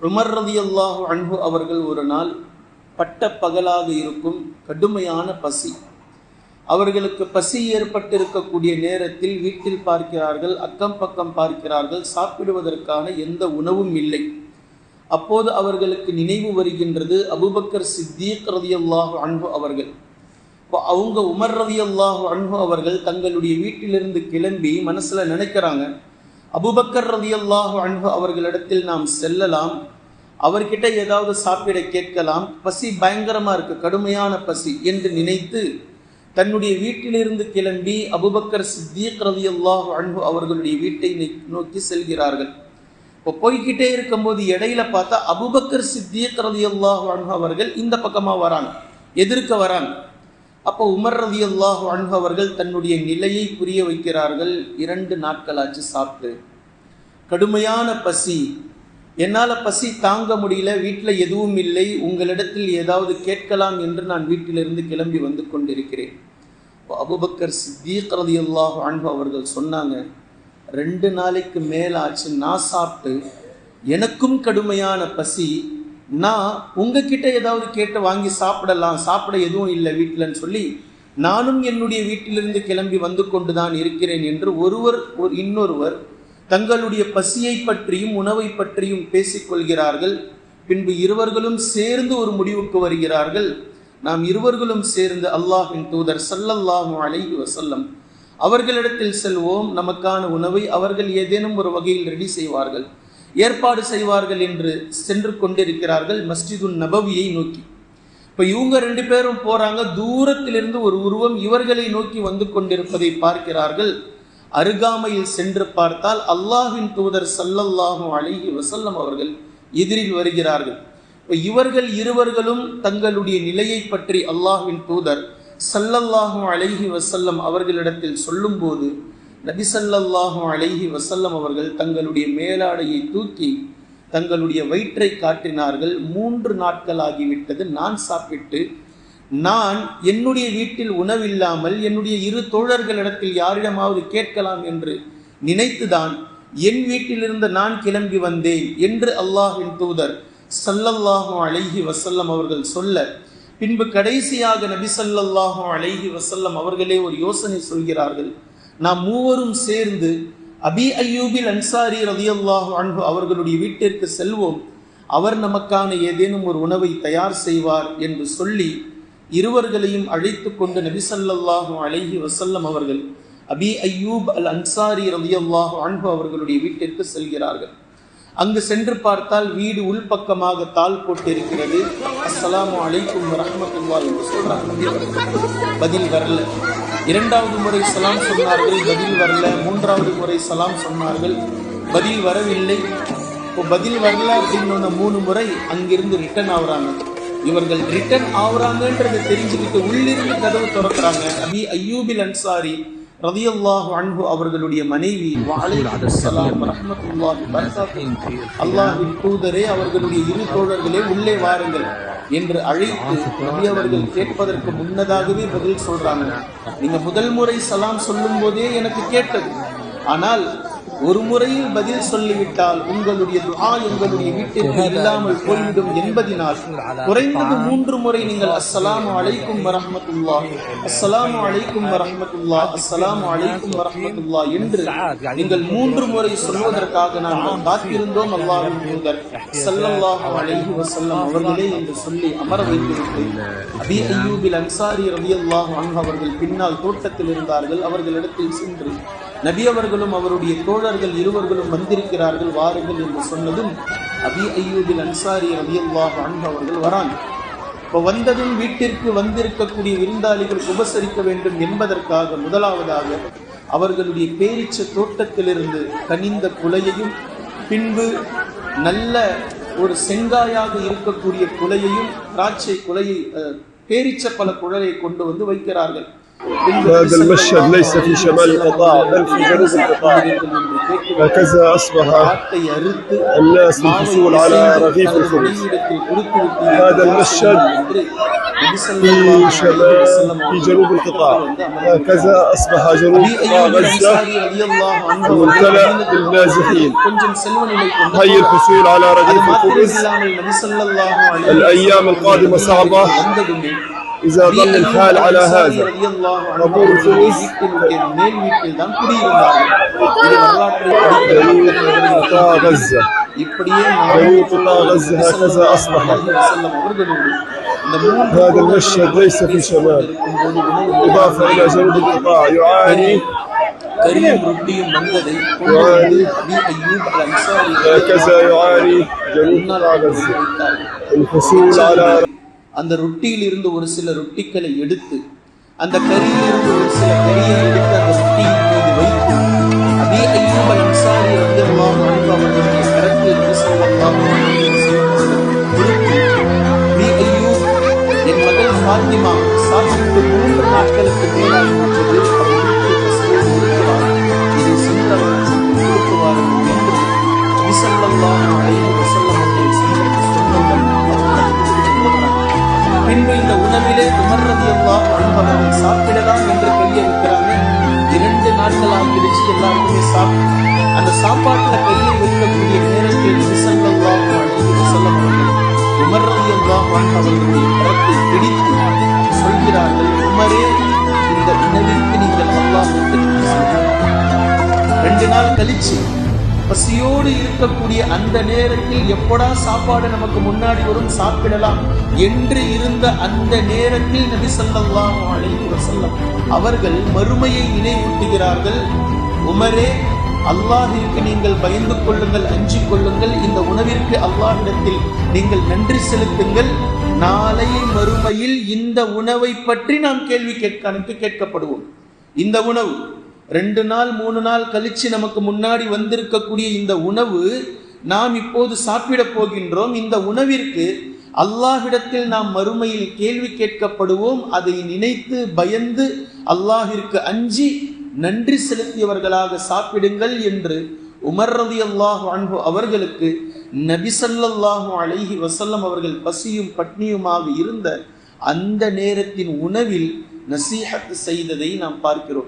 Umar ரதியல்லாஹு அன்பு அவர்கள் ஒரு நாள் பட்ட பகலாக இருக்கும் கடுமையான பசி. அவர்களுக்கு பசி ஏற்பட்டிருக்கக்கூடிய நேரத்தில் வீட்டில் பார்க்கிறார்கள் அக்கம் பக்கம் பார்க்கிறார்கள் சாப்பிடுவதற்கான எந்த உணவும் இல்லை. அப்போது அவர்களுக்கு நினைவு வருகின்றது அபுபக்கர் சித்தீக் ரதியல்லாஹு அன்பு அவர்கள். இப்போ அவங்க உமர் ரதியல்லாஹு அன்பு அவர்கள் தங்களுடைய வீட்டிலிருந்து கிளம்பி மனசில் நினைக்கிறாங்க அபுபக்கர் ரதியல்லாஹு அன்பு அவர்களிடத்தில் நாம் செல்லலாம். அவர்கிட்ட ஏதாவது சாப்பிட கேட்கலாம். பசி பயங்கரமாக இருக்குது கடுமையான பசி என்று நினைத்து தன்னுடைய வீட்டிலிருந்து கிளம்பி அபுபக்கர் சித்தீக் ரதியல்லாஹு அன்பு அவர்களுடைய வீட்டை நோக்கி செல்கிறார்கள். இப்போ போய்கிட்டே இருக்கும்போது இடையில பார்த்தா அபுபக்கர் சித்தீக் ரதியல்லாஹு அன்பு அவர்கள் இந்த பக்கமாக வராங்க எதிர்க்க வராங்க. அப்போ உமர் ரதி அல்லாஹ் அவர்கள் தன்னுடைய நிலையை புரிய வைக்கிறார்கள். இரண்டு நாட்களாச்சு சாப்பிட்டு கடுமையான பசி. என்னால் பசி தாங்க முடியல வீட்டில் எதுவும் இல்லை உங்களிடத்தில் ஏதாவது கேட்கலாம் என்று நான் வீட்டிலிருந்து கிளம்பி வந்து கொண்டிருக்கிறேன். அபுபக்கர் சித்தீக் ரதி அல்லாஹ் அன்பு அவர்கள் சொன்னாங்க ரெண்டு நாளைக்கு மேலாச்சு நான் சாப்பிட்டு எனக்கும் கடுமையான பசி நான் உங்ககிட்ட ஏதாவது கேட்டு வாங்கி சாப்பிடலாம் சாப்பிட எதுவும் இல்லை வீட்டிலன்னு சொல்லி நானும் என்னுடைய வீட்டிலிருந்து கிளம்பி வந்து கொண்டு தான் இருக்கிறேன் என்று ஒருவர் ஒரு இன்னொருவர் தங்களுடைய பசியை பற்றியும் உணவை பற்றியும் பேசிக்கொள்கிறார்கள் பின்பு இருவர்களும் சேர்ந்து ஒரு முடிவுக்கு வருகிறார்கள். நாம் இருவர்களும் சேர்ந்து அல்லாஹின் தூதர் சல்லல்லாஹு அலைஹி வசல்லம் அவர்களிடத்தில் செல்வோம். நமக்கான உணவை அவர்கள் ஏதேனும் ஒரு வகையில் ரெடி செய்வார்கள். ஏற்பாடு செய்வார்கள் என்று சென்று கொண்டிருக்கிறார்கள் மஸ்ஜிதுன் நபவியை நோக்கி. இப்போ இவங்க ரெண்டு பேரும் போகிறாங்க தூரத்திலிருந்து ஒரு உருவம் இவர்களை நோக்கி வந்து கொண்டிருப்பதை பார்க்கிறார்கள். அருகாமையில் சென்று பார்த்தால் அல்லாஹின் தூதர் சல்லல்லாஹும் அழகி வசல்லம் அவர்கள் எதிரில் வருகிறார்கள். இப்போ இவர்கள் இருவர்களும் தங்களுடைய நிலையை பற்றி அல்லாஹின் தூதர் சல்லல்லாஹும் அழகி வசல்லம் அவர்களிடத்தில் சொல்லும்போது நபிசல்லாஹு அலைஹி வசல்லம் அவர்கள் தங்களுடைய மேலாடையை தூக்கி தங்களுடைய வயிற்றை காட்டினார்கள். மூன்று நாட்கள் ஆகிவிட்டது நான் சாப்பிட்டு நான் என்னுடைய வீட்டில் உணவில்லாமல் என்னுடைய இரு தோழர்களிடத்தில் யாரிடமாவது கேட்கலாம் என்று நினைத்துதான் என் வீட்டிலிருந்து நான் கிளம்பி வந்தேன் என்று அல்லாஹின் தூதர் சல்லல்லாஹு அலைஹி வசல்லம் அவர்கள் சொல்ல பின்பு கடைசியாக நபி சல்லல்லாஹு அலைஹி வசல்லம் அவர்களே ஒரு யோசனை சொல்கிறார்கள். நாம் மூவரும் சேர்ந்து அபி ஐயூபில் அன்சாரி ரதியல்லாஹு அன்பு அவர்களுடைய வீட்டிற்கு செல்வோம். அவர் நமக்கான ஏதேனும் ஒரு உணவை தயார் செய்வார் என்று சொல்லி இருவர்களையும் அழைத்து கொண்டு நபிசல்லாஹு அலைஹி வசல்லம் அவர்கள் அபி ஐயூப் அல் அன்சாரி ரதியல்லாஹு அன்பு அவர்களுடைய வீட்டிற்கு செல்கிறார்கள். அங்கு சென்று பார்த்தால் வீடு உள்பக்கமாக தாள் போட்டிருக்கிறது. அஸ்லாம் அலைக்கும் ரஹமத்துல்லா என்று சொல்றாங்க பதில் வரல. இரண்டாவது முறை சலாம் சொன்னார்கள் பதில் வரல. மூன்றாவது முறை சலாம் சொன்னார்கள் பதில் வரவில்லை. இப்போ பதில் வரல அப்படின்னு மூணு முறை அங்கிருந்து ரிட்டர்ன் ஆகுறாங்க இவர்கள் ரிட்டர்ன் ஆகுறாங்கன்றதை தெரிஞ்சுக்கிட்டு உள்ளிருந்து கதவு திறக்கிறாங்க. அபி ஐயூபில் அன்சாரி ரதியல்லாஹு அன்ஹு அவர்களுடைய மனைவி அல்லாஹின் தூதரே அவர்களுடைய இரு தோழர்களே உள்ளே வாருங்கள் என்று அழைத்து நபி அவர்கள் கேட்பதற்கு முன்னதாகவே பதில் சொல்றாங்க. நீங்க முதல் முறை சலாம் சொல்லும் போதே எனக்கு கேட்டது. ஆனால் ஒரு முறையில் பதில் சொல்லிவிட்டால் உங்களுடைய துஆ உங்களுடைய வீட்டிற்கு இல்லாமல் போய்விடும் என்பதினால் குறைந்தது மூன்று முறை நீங்கள் அஸ்ஸலாமு அலைக்கும் வரஹ்மத்துல்லா அஸ்ஸலாமு அலைக்கும் வரஹ்மத்துல்லா அஸ்ஸலாமு அலைக்கும் வரஹ்மத்துல்லா என்று நீங்கள் மூன்று முறை சொல்வதற்காக நாங்கள் காத்திருந்தோம் அல்லாஹ்வின் தூதர். ஸல்லல்லாஹு அலைஹி வஸல்லம் அவர்களே என்று சொல்லி அமர வைத்திருக்கிறேன் அபி அய்யூபில் அன்சாரி ரலியல்லாஹு அன்ஹு அவர்கள் பின்னால் தோட்டத்தில் இருந்தார்கள். அவர்களிடத்தில் சென்று நபி அவர்களும் அவருடைய தோழர்கள் இருவர்களும் வந்திருக்கிறார்கள் வாருங்கள் என்று சொன்னதும் அபி ஐயூபில் அன்சாரி ரலியல்லாஹு அன்ஹு அவர்கள் வராங்க. இப்போ வந்ததும் வீட்டிற்கு வந்திருக்கக்கூடிய விருந்தாளிகள் உபசரிக்க வேண்டும் என்பதற்காக முதலாவதாக அவர்களுடைய பேரிச்ச தோட்டத்திலிருந்து கனிந்த குலையையும் பின்பு நல்ல ஒரு செங்காயாக இருக்கக்கூடிய குலையையும் திராட்சை குலையை பேரிச்ச பல குழலை கொண்டு வந்து வைக்கிறார்கள். هذا المشهد ليس في شمال القطاع بل في جنوب القطاع. هكذا أصبح الناس للحصول على رغيف الخبز. هذا المشهد في شمال في جنوب القطاع. هكذا أصبح جنوب قطاع غزة ممتلأ بالنازحين. هي الحصول على رغيف الخبز. الأيام القادمة صعبة. إذا ظل الحال على هذا قبول فلوس قطاع غزة قبول قطاع غزة هكذا أصبح هذا المشهد ليس في شمال إضافة إلى جنوب القطاع يعاني كريم ربي يعاني هكذا يعاني جنوب غزة الحصول على அந்த ரொட்டியில் இருந்து ஒரு சில ரொட்டிகளை எடுத்து அந்த கறியில் இருந்து ஒரு சில கறியை எடுத்து அந்த ரொட்டியின் மீது வைத்து அதே ஐயூப் அல் அன்சாரி ரலியல்லாஹு அன்ஹு அவர்களுடைய கரத்தில் இருந்து ஸல்லல்லாஹு என் மகள் ஃபாத்திமா சாப்பிட்டு மூன்று நாட்களுக்கு மேலாக விட்டது இதை என்று இரவிலே உணவிலே உமர்றது எல்லாம் அன்பவர்கள் சாப்பிடலாம் என்று கையை வைக்கிறாங்க இரண்டு நாட்கள் ஆகிடுச்சு எல்லாருக்குமே சாப்பிட்டு அந்த சாப்பாட்டுல கையை வைக்கக்கூடிய நேரத்தில் விசல்லாம் செல்லம் அவர்கள் உமர்றது எல்லாம் அவர்களுடைய கரத்தை பிடித்து சொல்கிறார்கள் உமரே இந்த உணவிற்கு நீங்கள் அல்லாஹுக்கு நன்றி ரெண்டு நாள் கழிச்சு பசியோடு இருக்கக்கூடிய அந்த நேரத்தில் எப்படா சாப்பாடு நமக்கு முன்னாடி வரும் சாப்பிடலாம் என்று இருந்த அந்த நேரத்தில் நபி ஸல்லல்லாஹு அலைஹி அவர்கள் மறுமையை நினைவூட்டுகிறார்கள். உமரே அல்லாஹிற்கு நீங்கள் பயந்து கொள்ளுங்கள் அஞ்சிக் கொள்ளுங்கள். இந்த உணவிற்கு அல்லாஹிடத்தில் நீங்கள் நன்றி செலுத்துங்கள். நாளை மறுமையில் இந்த உணவை பற்றி நாம் கேள்வி கேட்க கேட்கப்படுவோம். இந்த உணவு ரெண்டு நாள் மூணு நாள் கழிச்சு நமக்கு முன்னாடி வந்திருக்கக்கூடிய இந்த உணவு நாம் இப்போது சாப்பிடப் போகின்றோம். இந்த உணவிற்கு அல்லாஹ்விடத்தில் நாம் மறுமையில் கேள்வி கேட்கப்படுவோம். அதை நினைத்து பயந்து அல்லாஹிற்கு அஞ்சி நன்றி செலுத்தியவர்களாக சாப்பிடுங்கள் என்று உமர் ரலியல்லாஹு அன்பு அவர்களுக்கு நபிசல்லாஹு அழகி வசல்லம் அவர்கள் பசியும் பட்னியுமாக இருந்த அந்த நேரத்தின் உணவில் நசீஹத் செய்ததை நாம் பார்க்கிறோம்.